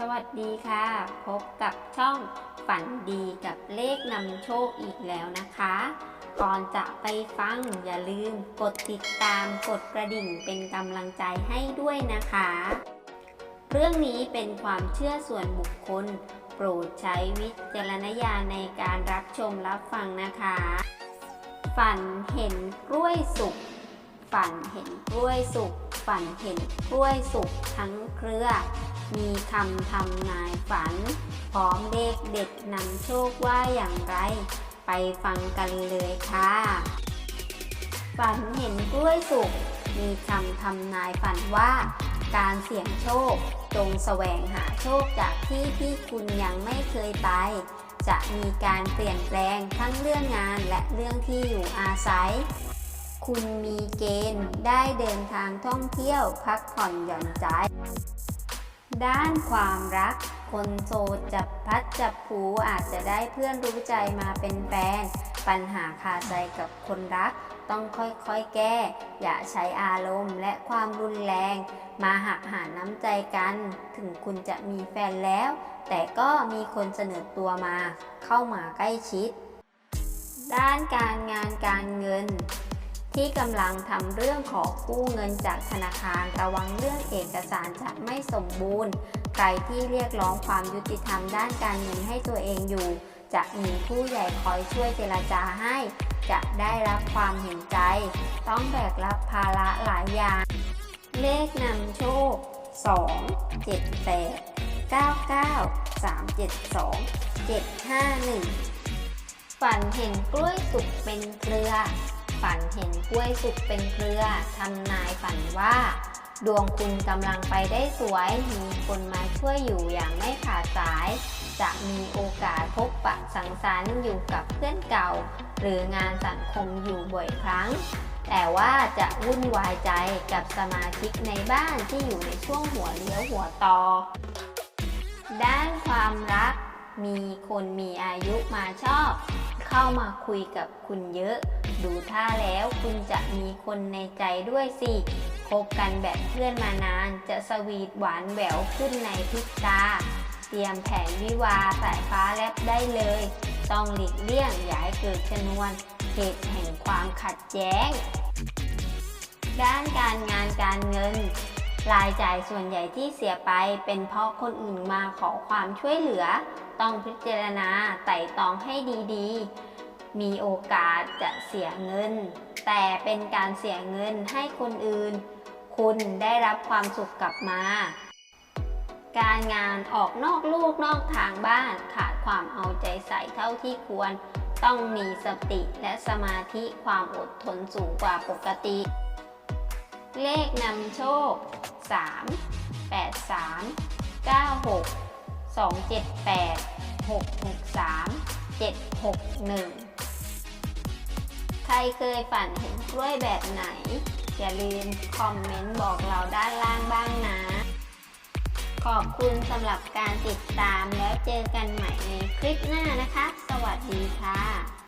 สวัสดีค่ะ พบกับช่องฝันดีกับเลขนำโชคอีกแล้วนะคะ ก่อนจะไปฟังอย่าลืมกดติดตามกดกระดิ่งเป็นกำลังใจให้ด้วยนะคะ เรื่องนี้เป็นความเชื่อส่วนบุคคล โปรดใช้วิจารณญาณในการรับชมรับฟังนะคะ ฝันเห็นกล้วยสุกฝันเห็นกล้วยสุกฝันเห็นกล้วยสุกทั้งเครือ มีคำทำนายฝัน พร้อมเลขเด็ดนำโชคว่าอย่างไร ไปฟังกันเลยค่ะ ฝันเห็นกล้วยสุก มีคำทำนายฝันว่า การเสี่ยงโชคจงแสวงหาโชคจากที่ที่คุณยังไม่เคยไป จะมีการเปลี่ยนแปลงทั้งเรื่องงานและเรื่องที่อยู่อาศัย คุณมีเกณฑ์ได้เดินทางท่องเที่ยวพักผ่อนหย่อนใจ ด้านความรัก คนโสดจับพัดจับผูอาจจะได้เพื่อนรู้ใจมาเป็นแฟน ปัญหาคาใจกับคนรัก ต้องค่อยๆแก้ อย่าใช้อารมณ์และความรุนแรง มาหักหาน้ำใจกัน ถึงคุณจะมีแฟนแล้ว แต่ก็มีคนเสนอตัวมา เข้ามาใกล้ชิด ด้านการงานการเงิน ที่กำลังทำเรื่องขอกู้เงินจากธนาคารระวังเรื่องเอกสารจะไม่สมบูรณ์ ใครที่เรียกร้องความยุติธรรมด้านการเงินให้ตัวเองอยู่ จะมีผู้ใหญ่คอยช่วยเจรจาให้ จะได้รับความเห็นใจ ต้องแบกรับภาระหลายอย่าง เลขนำโชค 2 7 8 9 9 3 7 2 7 5 1 ฝันเห็นกล้วยสุกเป็นเครือ ฝันเห็นกล้วยสุกเป็นเครือทำนายฝันว่า ดวงคุณกำลังไปได้สวย มีคนมาช่วยอยู่อย่างไม่ขาดสาย จะมีโอกาสพบปะสังสรรค์อยู่กับเพื่อนเก่า หรืองานสังคมอยู่บ่อยครั้ง แต่ว่าจะวุ่นวายใจกับสมาชิกในบ้านที่อยู่ในช่วงหัวเลี้ยวหัวต่อ ด้านความรักมีคนมีอายุมาชอบ เข้ามาคุยกับคุณเยอะ ดูท่าแล้วคุณจะมีคนในใจด้วยสิ คบกันแบบเพื่อนมานานจะสวีทหวานแหววขึ้นในพริบตา เตรียมแผนวิวาสายฟ้าแลบได้เลย ต้องหลีกเลี่ยงอย่าให้เกิดชนวนเหตุแห่งความขัดแย้ง ด้านการงานการเงิน รายจ่ายส่วนใหญ่ที่เสียไปเป็นเพราะคนอื่นมาขอความช่วยเหลือ ต้องพิจารณาไต่ตองให้ดีๆ มีโอกาสจะเสียเงิน แต่เป็นการเสียเงินให้คนอื่น คุณได้รับความสุขกลับมา การงานออกนอกลูกนอกทางบ้านขาดความเอาใจใส่เท่าที่ควร ต้องมีสติและสมาธิความอดทนสูงกว่าปกติ เลขนำโชค 3 8 3 9 6 2 7 8 6 6 3 7 6 1 ใครเคยฝันเห็นกล้วยแบบไหน อย่าลืมคอมเมนต์บอกเราด้านล่างบ้างนะ ขอบคุณสำหรับการติดตามแล้วเจอกันใหม่ในคลิปหน้านะคะ สวัสดีค่ะ